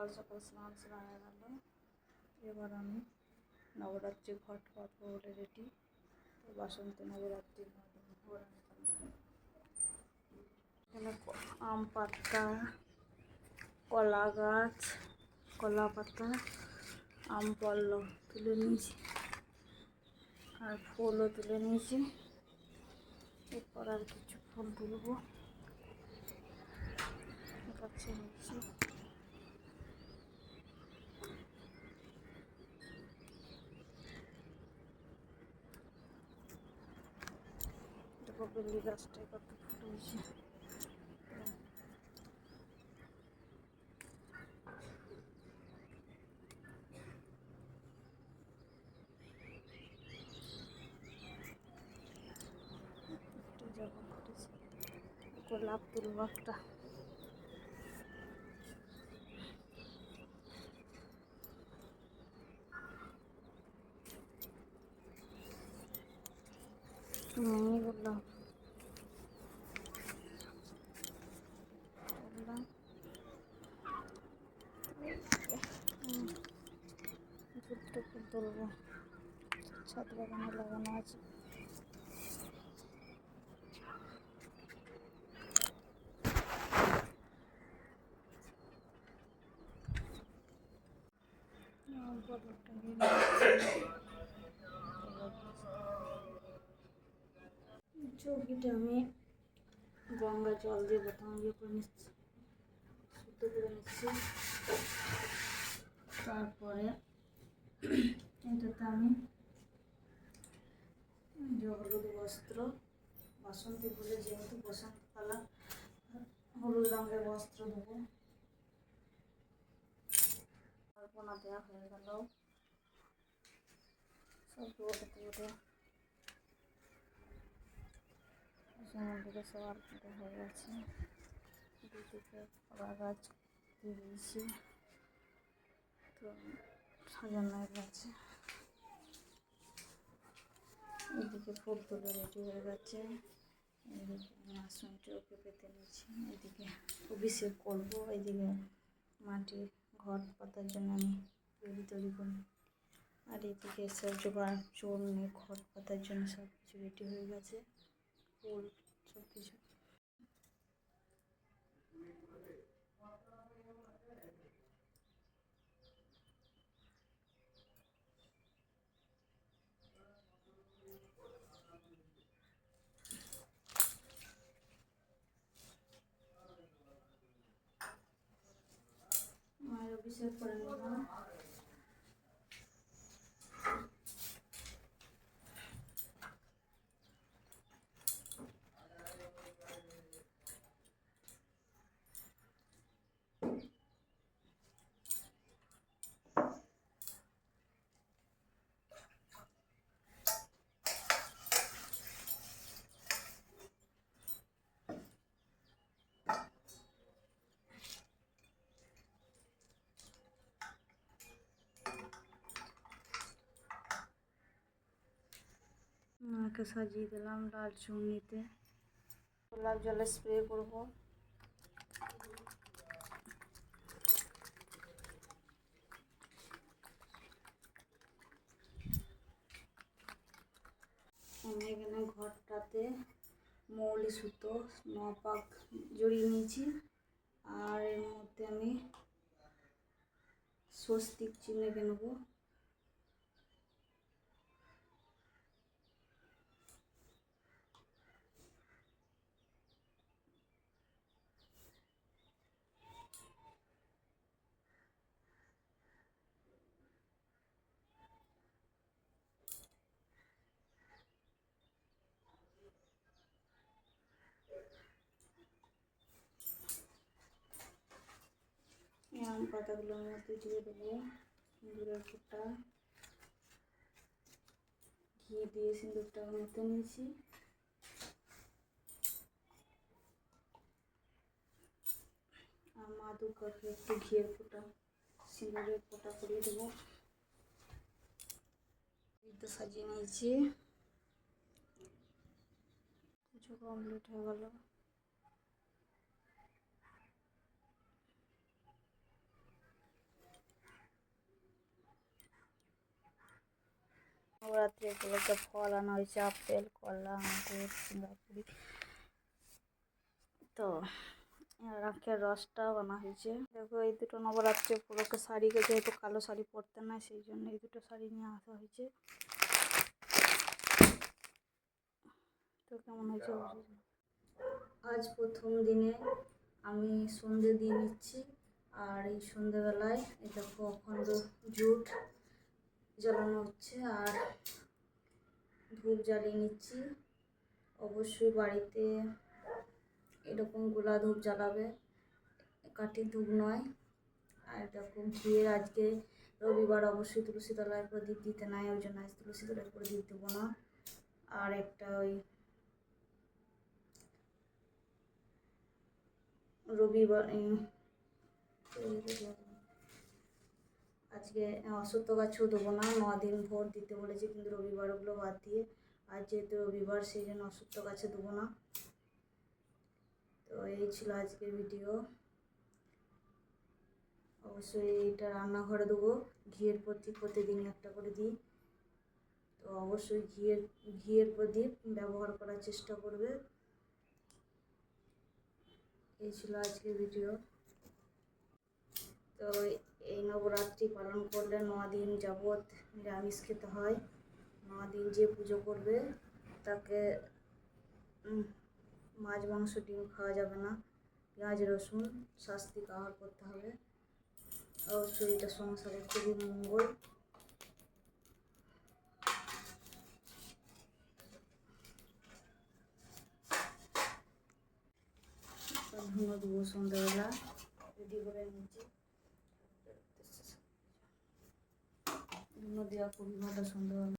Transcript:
সকাল সকাল স্নান স্নান গেল এবার আমি নবরাত্রি ঘট পাতবো বলে রেডি তো বাসন্তী নবরাত্রি আম পাতা, কলা গাছ, কলা পাতা, আম পল্লব তুলে নিয়েছি। আর ফুলও তুলে নিয়েছি। এরপর আর কিছু ফুল তুলবো গাছে নিচ্ছি বেলি গাছটায় কত ফুল হয়েছে জবা ফুটেছে গোলাপ তুলবো একটা মিনি গোলাপ তুললাম হুম, দুটো ফুল তুলবো ছাদ বাগানে লাগানো আছে। চৌকিটা আমি গঙ্গা জল দিয়ে প্রথমে ইয়ে করে নিচ্ছি। শুদ্ধ করে নিচ্ছি। তারপরে এটাতে আমি হলুদ বস্ত্র, বাসন্তী ফুলের যেহেতু বসন্তকালা হলুদ রঙের বস্ত্র দেবো। কল্পনা দেওয়া হয়ে গেল। সব ওটাতে ওটা মন্দিরে সব আলপনা হয়ে গেছে। দুদিকে কলা গাছ দিয়ে দিয়েছি। তো সাজানো গেছে। এদিকে ফুলগুলো রেডি হয়ে গেছে। এদিকে আমি ওকে পেতে নিচ্ছি এদিকে অভিষেক করব, এদিকে মাটির ঘর পাতার জন্য আমি তৈরি তৈরি করি। আর এদিকে সব জোগাড় চোর নিয়ে ঘর পাতার জন্য সব কিছু রেডি হয়ে গেছে। ফুল সব কিছু মায়ের অভিষেক করে নিলাম মাকে সাজিয়ে দিলাম লাল চুন্নিতে গোলাপ জলে স্প্রে করব। আমি এখানে ঘরটাতে মৌলি সুতো, নপাক জড়িয়ে নিয়েছি। আর এর মধ্যে আমি স্বস্তিক চিহ্ন এঁকে নেব। এই আম দিয়ে দেবো। সিঁদুরের ফোঁটা ঘি দিয়ে সিঁদুরটা মেখে নিয়েছি। আর মা দুর্গাকে একটু ঘিয়ের ফোঁটা, সিঁদুরের ফোঁটা করিয়ে দেবো। সাজিয়ে নিয়েছি। পুজো কমপ্লিট হয়ে গেল। নবরাত্রি উপলক্ষে ফল আনা হয়েছে আপেল কলা আঙ্গুর সিঙ্গাপুরি তো আর আখের রসটাও আনা হয়েছে। দেখো এই দুটো নবরাত্রি উপলক্ষে শাড়িকে যেহেতু কালো শাড়ি পরতে না সেই জন্য এই দুটো শাড়ি নিয়ে আসা হয়েছে। তো কেমন হয়েছে আজ প্রথম দিনে আমি সন্ধে দিয়ে নিচ্ছি আর এই সন্ধেবেলায় দেখো অখণ্ড জুট জ্বালানো হচ্ছে আর ধূপ জ্বালিয়ে নিচ্ছি। অবশ্যই বাড়িতে এরকম গোলা ধূপ জ্বালাবে কাঠের ধূপ নয়। আর এরকম ঘিয়ের আজকে রবিবার, অবশ্যই তুলসী তলায় প্রদীপ দিতে নাই, ওই জন্য আজ তুলসী তলায় প্রদীপ দেবো না। আর একটা ওই রবিবার আজকে অসত্য গাছও দেবো না। ন দিন ভোর দিতে বলেছি, কিন্তু রবিবার ওগুলো বাদ দিয়ে আজ যেহেতু রবিবার, সেই জন্য অসত্য গাছে দেবো না। তো এই ছিল আজকের ভিডিও অবশ্যই এটা রান্নাঘরে দেবো। ঘিয়ের প্রদীপ প্রতিদিন একটা করে দিই। তো অবশ্যই ঘিয়ের ঘিয়ের প্রদীপ ব্যবহার করার চেষ্টা করবে। এই ছিল আজকের ভিডিও তো এই নবরাত্রি পালন করলে ন দিন যাবৎ নিরামিষ খেতে হয়। ন দিন যে পুজো করবে, তাকে মাছ, মাংস, ডিম খাওয়া যাবে না। পেঁয়াজ, রসুন, শাস্তি আহার করতে হবে। অবশ্যই এটা সংসারে খুবই মঙ্গল। ধুনো সন্ধ্যাবেলা। রেডি করে নিচ্ছি। ধুনো দেওয়া খুবই ভালো সন্ধ্যাবেলা